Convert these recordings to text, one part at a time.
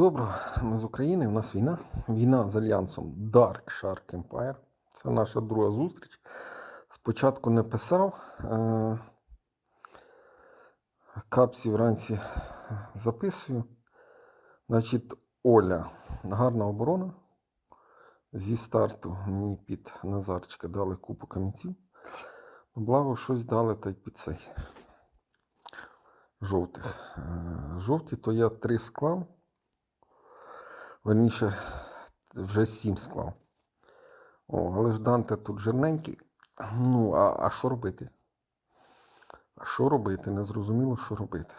доброго. Ми з України. У нас війна. Війна з альянсом Dark Shark Empire. Це наша друга зустріч. Спочатку не писав. е, Капсі вранці записую. Значить, Оля. Гарна оборона. Зі старту мені під Назарчика дали купу камінців. Благо, щось дали та й під цей. Жовтих. Е, Жовті, то я три склав. Верніше, вже сім склав. О, але ж Данте тут жирненький. Ну, а, а що робити? А що робити? Не зрозуміло, що робити.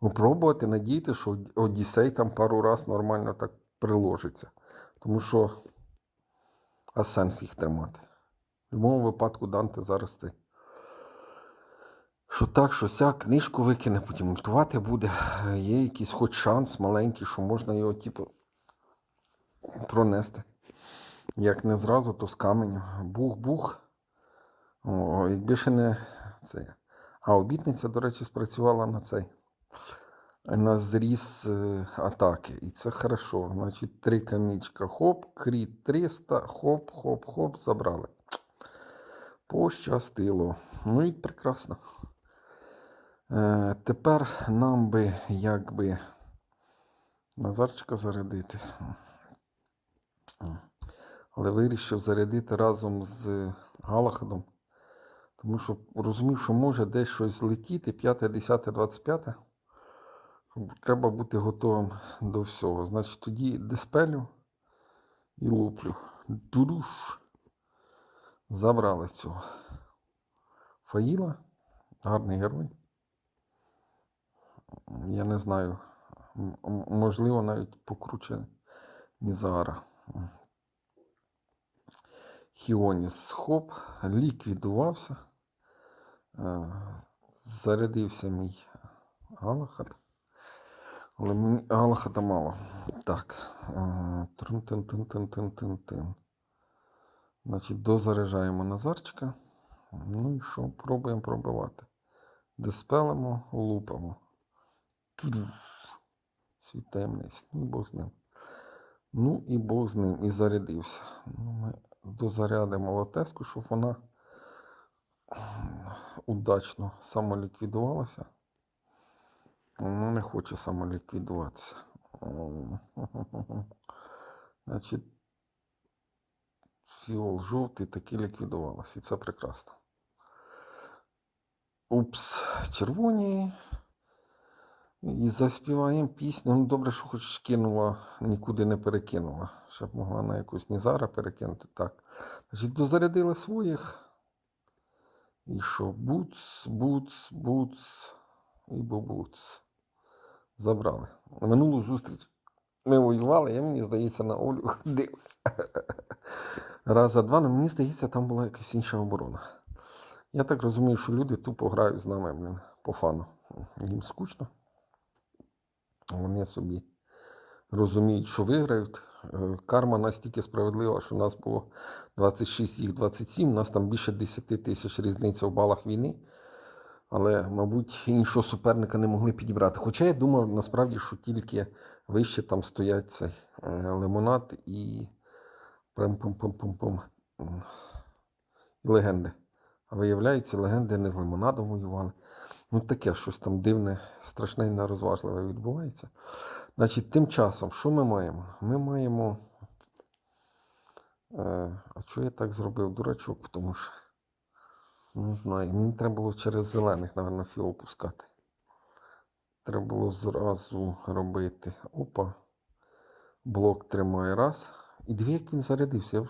Ну, пробувати, надіяти, що Одіссей там пару раз нормально так приложиться. Тому що а сенс їх тримати. В будь-якому випадку Данте зараз це. Що так, що сяк, книжку викине, потім мультувати буде. Є якийсь хоч шанс маленький, що можна його, типу, пронести. Як не зразу, то з каменю. Бух-бух. Якби ще не це. А обітниця, до речі, спрацювала на цей. На зріз е, атаки. І це хорошо. Значить, три камічка. Хоп, кріт 300, хоп, хоп, хоп, забрали. Пощастило. Ну і прекрасно. Е, тепер нам би якби Назарчика зарядити. Але вирішив зарядити разом з Галахадом. Тому що розумів, що може десь щось злетіти 5, 10, 25. Треба бути готовим до всього. Значить, тоді диспелю і луплю. Дуруш. Забрали цього. Фаїла. Гарний герой. Я не знаю. Можливо, навіть покруче Нізара. Хіоніс хоп, ліквідувався. Е, Зарядився мій Галахат. Але мені Галахата мало. Так. е, Трун-тин-тин-тин-тин-тин-тин. Значить, дозаряджаємо Назарчика. Ну і що? Пробуємо пробивати. Диспелимо, лупимо. Світ таємниць. Ну Бог з ним. Ну і Бог з ним. І зарядився. Ну, ми дозарядимо латеску, щоб вона удачно самоліквідувалася. Вона не хоче самоліквідуватися. Значить, фіол жовтий таки ліквідувалася. І це прекрасно. Упс, червоні. І заспіваємо пісню. Ну, добре, що хоч кинула, нікуди не перекинула. Щоб могла на якусь Нізара перекинути. Так. Значить, дозарядили своїх. І що? Буц, буц, буц і бубуц. Забрали. Минулу зустріч ми воювали, я мені здається, на Олю ходив. Раз за два, але мені здається, там була якась інша оборона. Я так розумію, що люди тупо грають з нами, блін, по фану. Їм скучно. Вони собі розуміють, що виграють. Е, Карма настільки справедлива, що у нас було 26, їх 27, у нас там більше 10 тисяч різниця в балах війни. Але, мабуть, іншого суперника не могли підібрати. Хоча я думав, насправді, що тільки вище там стоять цей е, лимонад і прям-пум-пум-пум-пум. і легенди. А виявляється, легенди не з лимонадом воювали. Ну, таке щось там дивне, страшне і нерозважливе відбувається. Значить, тим часом, що ми маємо? Ми маємо. Е, а чого я так зробив, дурачок? Тому що. Не знаю, мені треба було через зелених, напевно, фіол пускати. Треба було зразу робити. Опа. Блок тримає раз. І дві, як він зарядився. Я в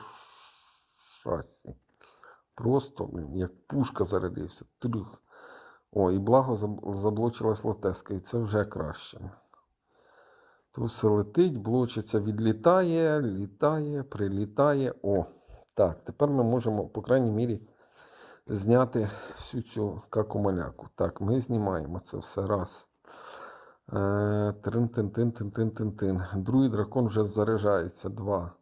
шасі. Просто, як пушка зарядився. Трюх. О, і благо заблочилась лотеска, і це вже краще. Тут все летить, блочиться, відлітає, літає, прилітає. О, так, тепер ми можемо, по крайній мірі, зняти всю цю какомаляку. Так, ми знімаємо це все раз. Е, Трин-тин-тин-тин-тин-тин-тин. Другий дракон вже заряджається. Два.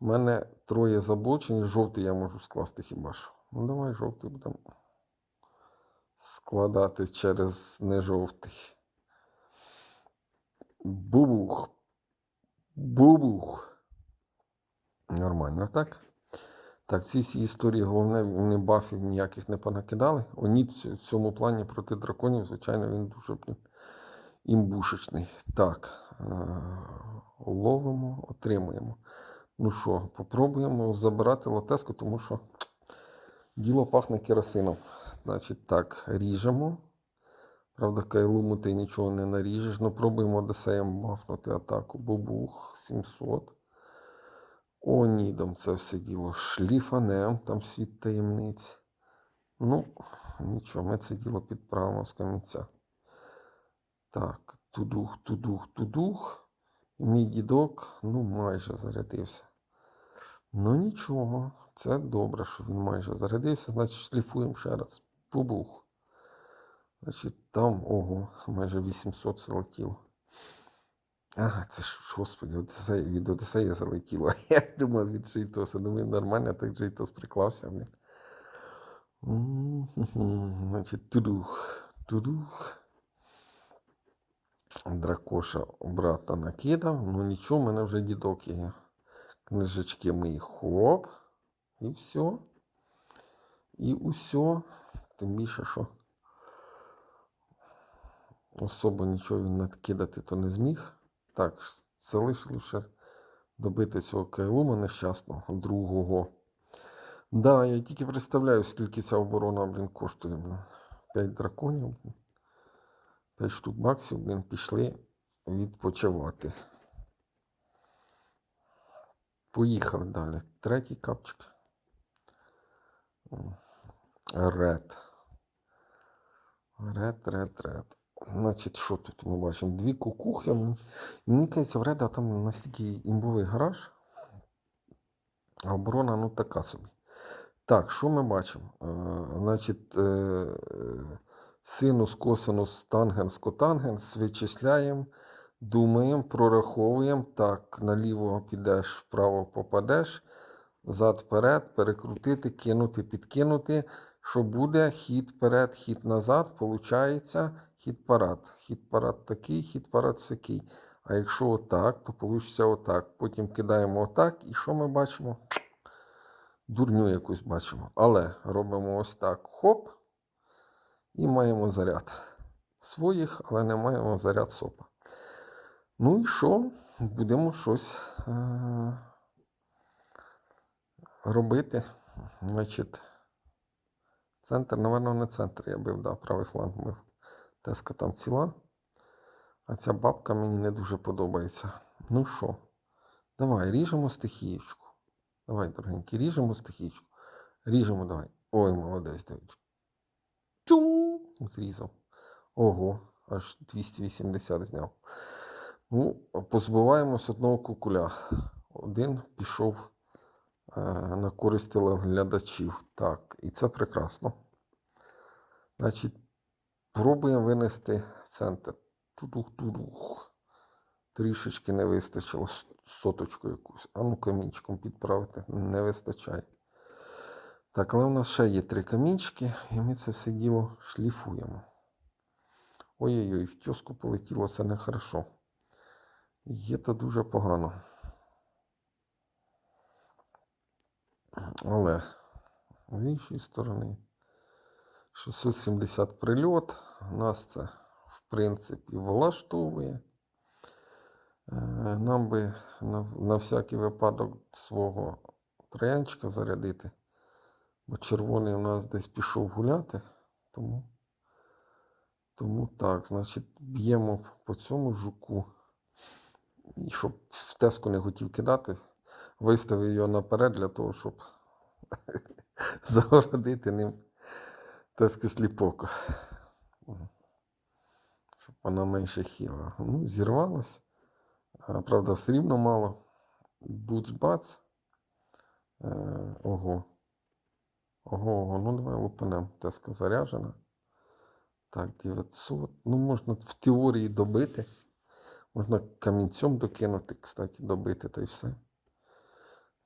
У мене троє заблочені. Жовтий я можу скласти хіба що. Ну, давай жовтий будемо складати через нежовтий. Бубух. Бубух. Нормально, так? Так, ці всі історії, головне, вони бафів ніяких не понакидали. Оніт в цьому плані проти драконів, звичайно, він дуже імбушечний. Так, е, ловимо, отримуємо. Ну що, попробуємо забирати латеску, тому що діло пахне керосином. Значить, так, ріжемо. Правда, кайлуму ти нічого не наріжеш. Ну, пробуємо Одесеєм бафнути атаку. Бубух 700. Онідом це все діло. Шліфанем, там світ таємниць. Ну, нічого, ми це діло підправимо з камінця. Так, тудух, тудух, тудух. Мій дідок, ну, майже зарядився. Ну нічого, це добре, що він майже зарядився, значить шліфуємо ще раз. Бубух. Значить, там, ого, майже 800 залетіло. Ага, це ж, господи, Одесей, від Одесея залетіло. Я думав від Джейтоса. Думаю, нормально, так Джейтос приклався. Блін. Значить, тудух, тудух. Дракоша обратно накидав. Ну нічого, в мене вже дідок є. Книжечки мої хоп. І все. І усе. Тим більше, що особо нічого він накидати то не зміг. Так, це лише лише добити цього кайлума нещасного, другого. Да, я тільки представляю, скільки ця оборона, блін, коштує. Блін. 5 драконів. 5 штук баксів, блін, пішли відпочивати. Поїхали далі. Третій капчик. Ред. Ред, ред, ред. Значить, що тут ми бачимо? Дві кукухи. Мені кажеться, в Реда там настільки імбовий гараж, а оборона ну така собі. Так, що ми бачимо? Е, значить, е, синус, косинус, тангенс, котангенс вичисляємо, думаємо, прораховуємо. Так, наліво підеш, вправо попадеш, зад вперед, перекрутити, кинути, підкинути. Що буде? Хід вперед, хід назад, получається хід парад. Хід парад такий, хід парад сякий. А якщо отак, то вийде отак. Потім кидаємо отак, і що ми бачимо? Дурню якусь бачимо. Але робимо ось так. Хоп. І маємо заряд своїх, але не маємо заряд сопа. Ну і що? Будемо щось е- робити. Значить, центр, напевно, не центр я бив, да, правий фланг бив. Теска там ціла. А ця бабка мені не дуже подобається. Ну що, давай, ріжемо стихієчку. Давай, дорогенькі, ріжемо стихієчку. Ріжемо, давай. Ой, молодець, Давид. Чу! Зрізав. Ого, аж 280 зняв. Ну, позбуваємось одного кукуля. Один пішов е, на користь глядачів. Так, і це прекрасно. Значить, пробуємо винести центр. Тудух-тудух. Трішечки не вистачило соточку якусь. А ну камінчиком підправити не вистачає. Так, але у нас ще є три камінчики, і ми це все діло шліфуємо. Ой-ой-ой, в тьоску полетіло це нехорошо. Є то дуже погано. Але з іншої сторони, 670 прильот. Нас це, в принципі, влаштовує. Е, Нам би на, на всякий випадок свого троянчика зарядити. Бо червоний у нас десь пішов гуляти. Тому, тому так, значить, б'ємо по цьому жуку. І щоб в теску не хотів кидати, виставив його наперед для того, щоб загородити ним теску сліпоку. Щоб вона менше хіла. Ну, зірвалась. Правда, все рівно мало. Буц-бац. Е, ого. Ого, ого, ну давай лупанем. Теска заряджена. Так, 900. Ну, можна в теорії добити. Можна камінцем докинути, кстати, добити та й все.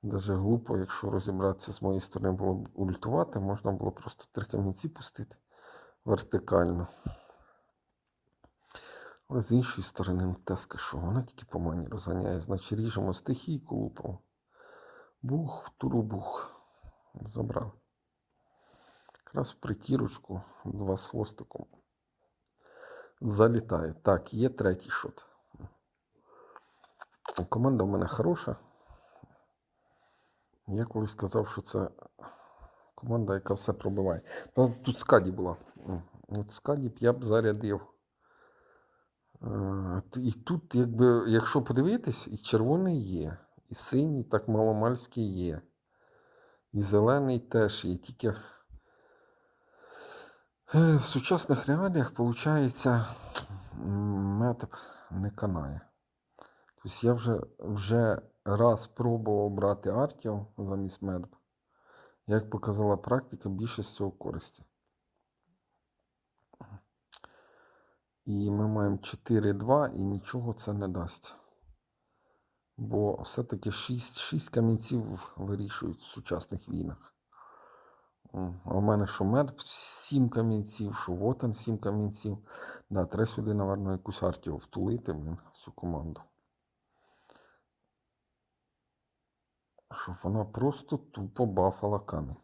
Даже глупо, якщо розібратися з моєї сторони було б ультувати, можна було просто три камінці пустити вертикально. Але з іншої сторони, ну, теска що, вона тільки по мані розганяє. Значить, ріжемо стихійку лупом. Бух, турубух. Забрали. Якраз в притірочку, два з хвостиком. Залітає. Так, є третій шот. Команда в мене хороша. Я колись сказав, що це команда, яка все пробиває. Тут скаді була. От скаді б я б зарядив. Е, І тут, якби, якщо подивитись, і червоний є, і синій так маломальський є. І зелений теж є. Тільки е, в сучасних реаліях, виходить, мед не канає. Тобто я вже, вже раз пробував брати Артіо замість медб. Як показала практика, більше з цього користі. І ми маємо 4-2 і нічого це не дасть. Бо все-таки 6, 6 камінців вирішують в сучасних війнах. А в мене що мед 7 камінців, що вотан 7 камінців. Да, треба сюди, напевно, якусь артію втулити в цю команду. Щоб вона просто тупо бафала камінь.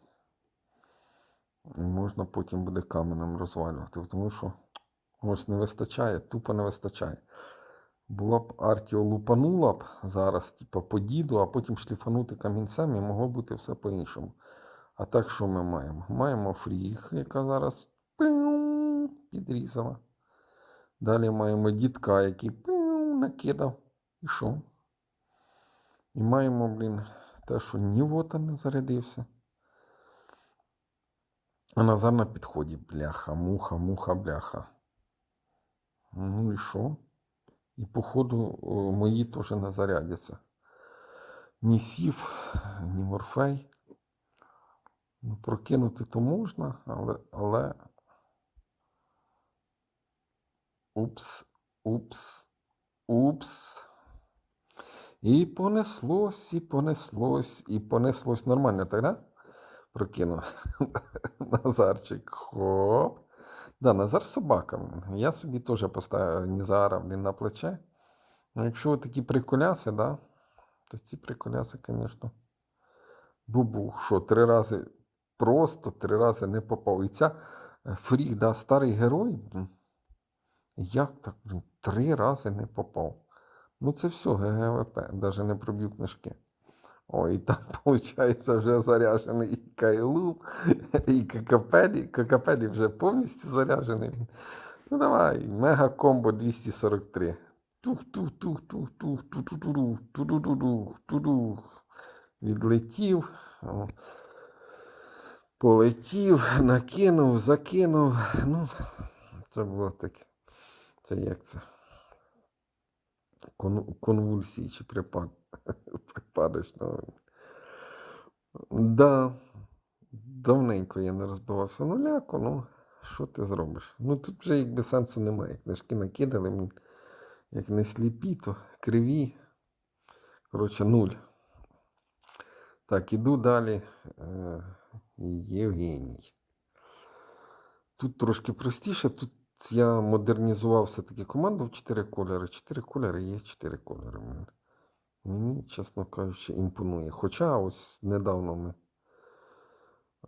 Можна потім буде каменем розвалювати, тому що ось не вистачає, тупо не вистачає. Була б Артіо лупанула б зараз, типу, по діду, а потім шліфанути камінцем і могло бути все по-іншому. А так що ми маємо? Маємо фріг, яка зараз підрізала. Далі маємо дідка, який накидав. І що? І маємо, блін, те, що ні вота не зарядився. А Назар на підході. Бляха, муха, муха, бляха. Ну і що? І походу мої теж не зарядяться. Ні сів, ні морфей. Ну, прокинути то можна, але. але... Упс, упс, упс. І понеслось, і понеслось, і понеслось нормально, так, да? Прокинув. Назарчик. Хоп. Да, Назар собака. Я собі теж поставив Нізара блін, на плече. Ну, якщо такі приколяси, да, то ці приколяси, звісно. Бубух, що три рази просто, три рази не попав. І ця е, фрік, да, старий герой. Як так, три рази не попав? Ну це все ГГВП, навіть не проб'ю книжки. Ой, там, виходить, вже заряжений і Кайлу, і Какапелі. Какапелі вже повністю заряджений. Ну давай, мега комбо 243. Тух-тух-тух-тух-тух-тух-тух-тух, тух-тух-тух, тух-тух. Відлетів, полетів, накинув, закинув. Ну, це було таке. Це як це? Кон, конвульсії чи припад, припадочного. Да, давненько я не розбивався нуляку, ну що ти зробиш? Ну тут вже якби сенсу немає. Книжки накидали, як не сліпі, то криві. Коротше, нуль. Так, іду далі. Е, Євгеній. Тут трошки простіше. Тут я модернізував все-таки команду в 4 кольори. 4 кольори є 4 кольори. Мені, чесно кажучи, імпонує. Хоча ось недавно ми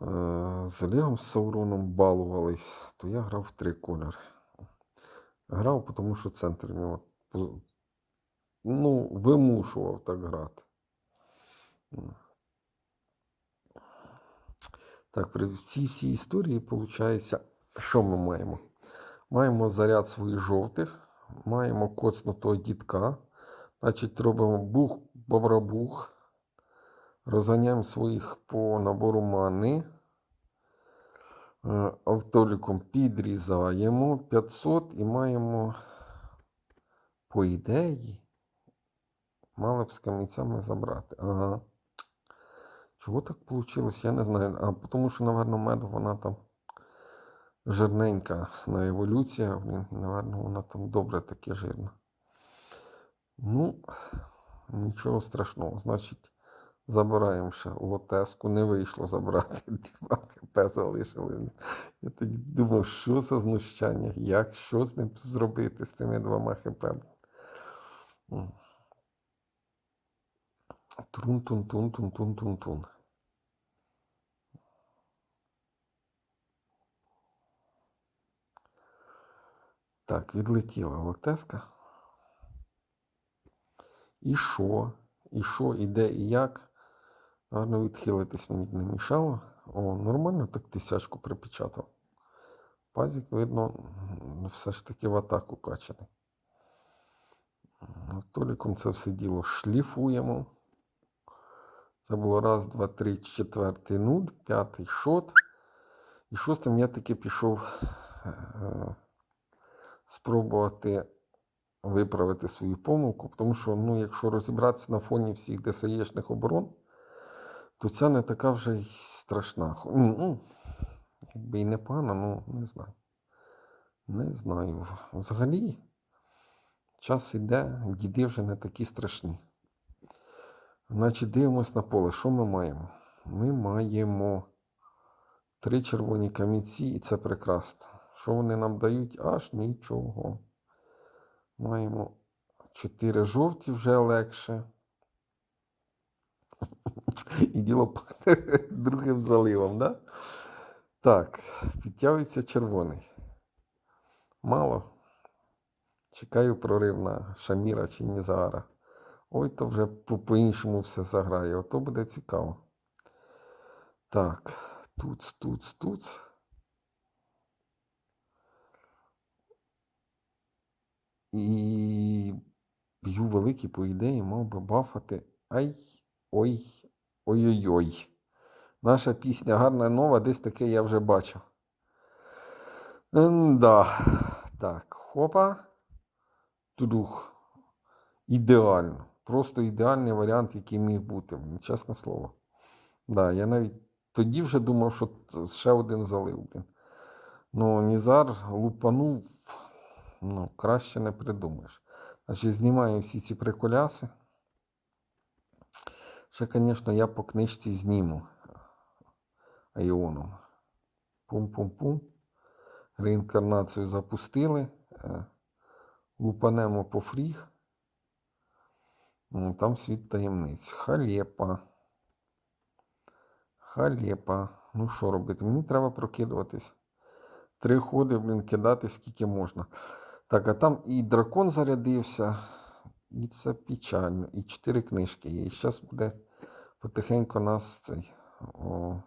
е, з Олегом з Сауроном балувались, то я грав в 3 кольори. Грав, тому що центр поз- ну, вимушував так грати. Так, при цій всій історії, виходить, що ми маємо? Маємо заряд своїх жовтих, маємо коцнутого дітка. Значить, робимо бух, бобробух. Розганяємо своїх по набору мани. Е, Автоліком підрізаємо 500 і маємо, по ідеї, мали б з камінцями забрати. Ага. Чого так вийшло, я не знаю. А тому що, напевно, мед вона там жирненька на еволюція. Блін, напевно, вона там добре таке жирна. Ну, нічого страшного. Значить, Забираємо ще лотеску. Не вийшло забрати. Два ХП залишили. Я тоді думав, що за знущання, як, що з ним зробити з цими двома ХП. Трун-тун-тун-тун-тун-тун-тун. Так, відлетіла лотеска. І що? І що, і де, і як? Гарно відхилитись мені б не мішало. О, нормально так тисячку припечатав. Пазик, видно, все ж таки в атаку качаний. Толіком це все діло шліфуємо. Це було раз, два, три, четвертий нуль, п'ятий шот. І шостим я таки пішов е, спробувати виправити свою помилку, тому що, ну, якщо розібратися на фоні всіх ДСЄшних оборон, то ця не така вже й страшна. Ну, ну, якби і непогана, ну не знаю. Не знаю. Взагалі, час іде, діди вже не такі страшні. Значить, дивимось на поле. Що ми маємо? Ми маємо три червоні камінці, і це прекрасно. Що вони нам дають? Аж нічого. Маємо чотири жовті вже легше. І діло другим заливом, да? Так, підтягується червоний. Мало. Чекаю прорив на Шаміра чи Нізара. Ой, то вже по- по-іншому все заграє. Ото буде цікаво. Так, туц, туц, туц. І б'ю великий, по ідеї, мав би бафати. Ай, ой, ой-ой-ой. Наша пісня гарна нова, десь таке я вже бачив. Да. Так, хопа. Тудух. Ідеально. Просто ідеальний варіант, який міг бути. Чесне слово. Да, я навіть тоді вже думав, що ще один залив. Ну, Нізар лупанув. Ну, краще не придумаєш. Значить, знімаю всі ці приколяси. Ще, звісно, я по книжці зніму Айоном. Пум-пум-пум. Реінкарнацію запустили. Лупанемо по фріг. Ну, Там світ таємниць. Халепа. Халепа. Ну що робити? Мені треба прокидуватись. Три ходи, блін, кидати скільки можна. Так, а там і дракон зарядився, і це печально. І чотири книжки є. І зараз буде потихеньку нас цей. О,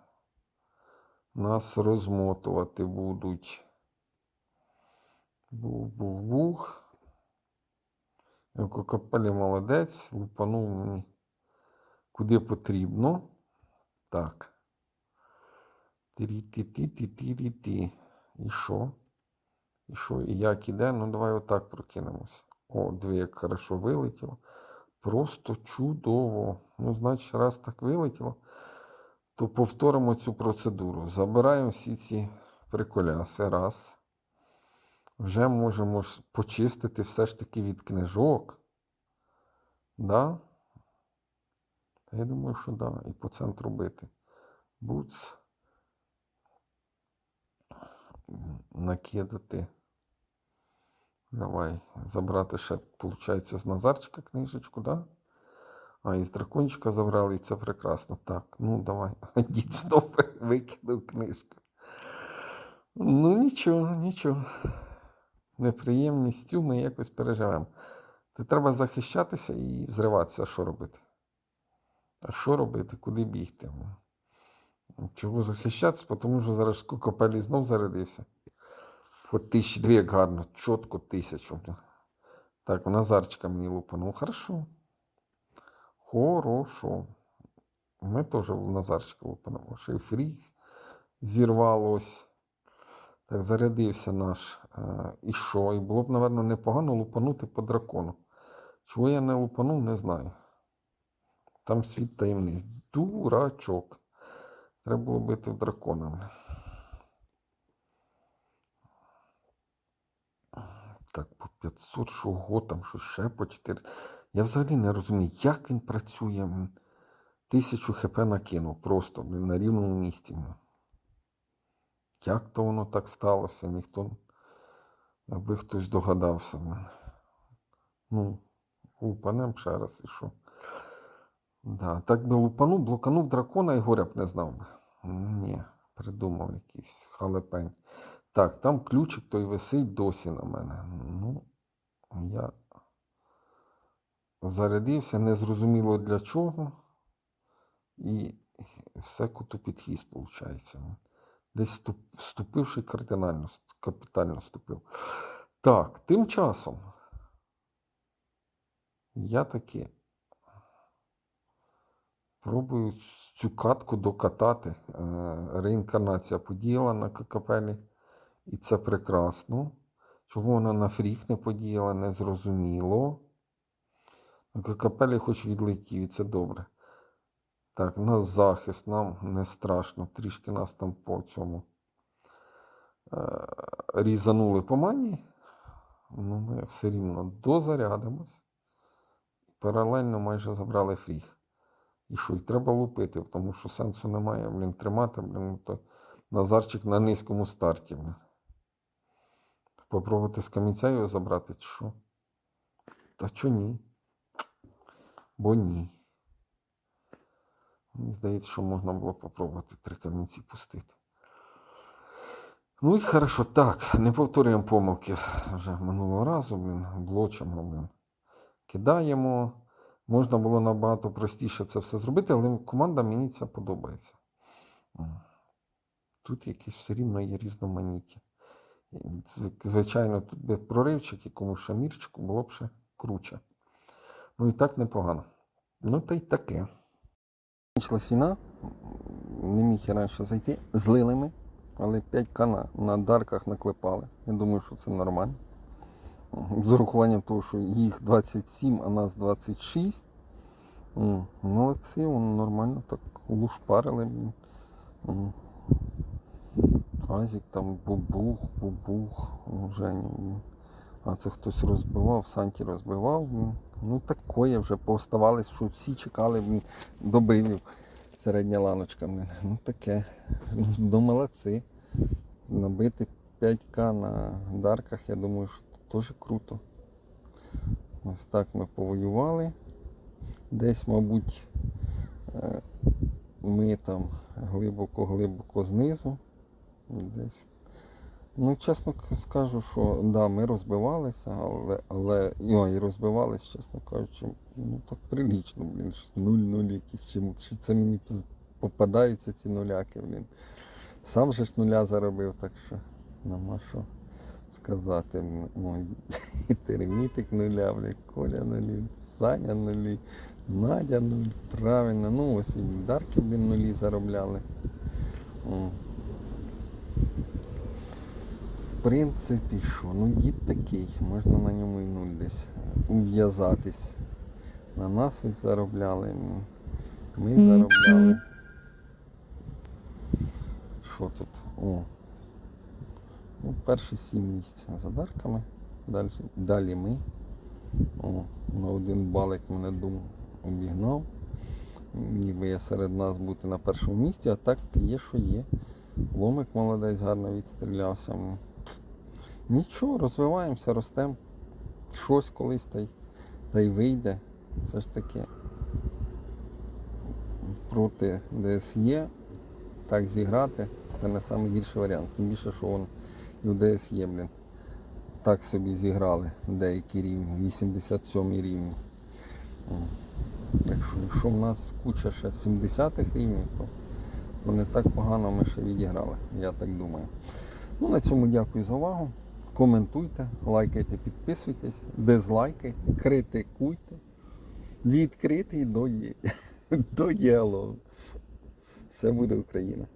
нас розмотувати будуть. Бух-бух-бух. Кокопелі молодець, лупанув мені куди потрібно. Так. Ті-ті-ті-ті-ті-ті. І що? І що? І як іде? Ну, давай отак прокинемося. О, дві як хорошо вилетіло. Просто чудово. Ну, значить, раз так вилетіло, то повторимо цю процедуру. Забираємо всі ці приколяси. Раз. Вже можемо почистити все ж таки від книжок. Да? Я думаю, що да. І по центру бити. Буц. Накидати. Давай. Забрати ще, виходить, з Назарчика книжечку, да? А, із дракончика забрали, і це прекрасно. Так, ну давай. Дід знов викинув книжку. Ну, нічого, нічого. Неприємністю ми якось переживемо. То треба захищатися і взриватися, що робити. А що робити? Куди бігти? Чого захищатися? Тому що зараз копелі знов зарядився. Тисячі дві, як гарно, чітко тисячу. Так, в Назарчика мені лупанув. Хорошо. Хорошо. Ми теж Назарчика лупанув. Ще зірвалось. Так, зарядився наш. Е, і що? І було б, напевно, непогано лупанути по дракону. Чого я не лупанув, не знаю. Там світ таємниць. Дурачок. Треба було бити в дракона. бля. Так, по 500, чого там, що ще по 4. Я взагалі не розумію, як він працює. Тисячу хп накинув просто на рівному місці. Як то воно так сталося? Ніхто, аби хтось догадався. Ну, лупанем ще раз і що. Да, так би лупанув, блоканув дракона і горя б не знав би. Ні, придумав якийсь халепень. Так, там ключик той висить досі на мене. Ну, я зарядився, незрозуміло для чого. І все коту під виходить. Десь ступ- ступивши кардинально, капітально ступив. Так, тим часом я таки пробую цю катку докатати. Е, Реінкарнація подіяла на капелі. І це прекрасно. Чому вона на фрік не подіяла, не зрозуміло. Капелі хоч відлетів, і це добре. Так, у нас захист, нам не страшно. Трішки нас там по цьому е, різанули по мані. Ну, ми все рівно дозарядимось. Паралельно майже забрали фріг. І що, і треба лупити, тому що сенсу немає, блін, тримати, блін, ну, то Назарчик на низькому старті. Блін. Попробувати з камінця його забрати, чи що? Та чо ні? Бо ні. Мені здається, що можна було попробувати три камінці пустити. Ну і хорошо, так, не повторюємо помилки вже минулого разу, блін, блочимо, блін. Кидаємо. Можна було набагато простіше це все зробити, але команда мені це подобається. Тут якісь все рівно є різноманіття. Звичайно, тут би проривчик якомусь шамірчику було б ще круче. Ну і так непогано. Ну та й таке. Почалась війна, не міг я раніше зайти. Злили ми, але 5к на, на дарках наклепали. Я думаю, що це нормально. З урахуванням того, що їх 27, а нас 26. М, Молодці, вони нормально так лушпарили. Азік там бубух, бубух, у Жені. А це хтось розбивав, Санті розбивав. Ну такое вже пооставались, що всі чекали добивів. Середня ланочка. Ну таке. Ну молодці. Набити 5К на дарках, я думаю, що це теж круто. Ось так ми повоювали. Десь, мабуть, е, ми там глибоко-глибоко знизу. Десь. Ну, чесно скажу, що да, ми розбивалися, але, але о, і розбивалися, чесно кажучи, ну так прилічно, блін, 0-0 якісь чим. Що це мені попадаються ці нуляки, блін. Сам же ж нуля заробив, так що нема що сказати. І термітик нуля, блін, Коля нулі, Саня нулі, Надя нуль, правильно. Ну ось і дарки, блін, нулі заробляли. В принципі, що, ну дід такий, можна на ньому і нуль десь е, ув'язатись. На нас ось заробляли. Ми заробляли. Що тут? О. Ну, перші сім місць за дарками. Далі, далі ми. О, на один балик мене дум обігнав. Ніби я серед нас бути на першому місці, а так є, що є. Ломик молодець гарно відстрілявся. Нічого, розвиваємося, ростемо. Щось колись та й, та й вийде. Все ж таки проти ДСЄ так зіграти, це не найгірший варіант. Тим більше, що вон і в ДСЄ, блін. Так собі зіграли деякі рівні, 87 рівні. Так що, якщо в нас куча ще 70-х рівнів, то, то не так погано ми ще відіграли, я так думаю. Ну, на цьому дякую за увагу. Коментуйте, лайкайте, підписуйтесь, дизлайкайте, критикуйте. Відкритий до, до діалогу. Все буде Україна.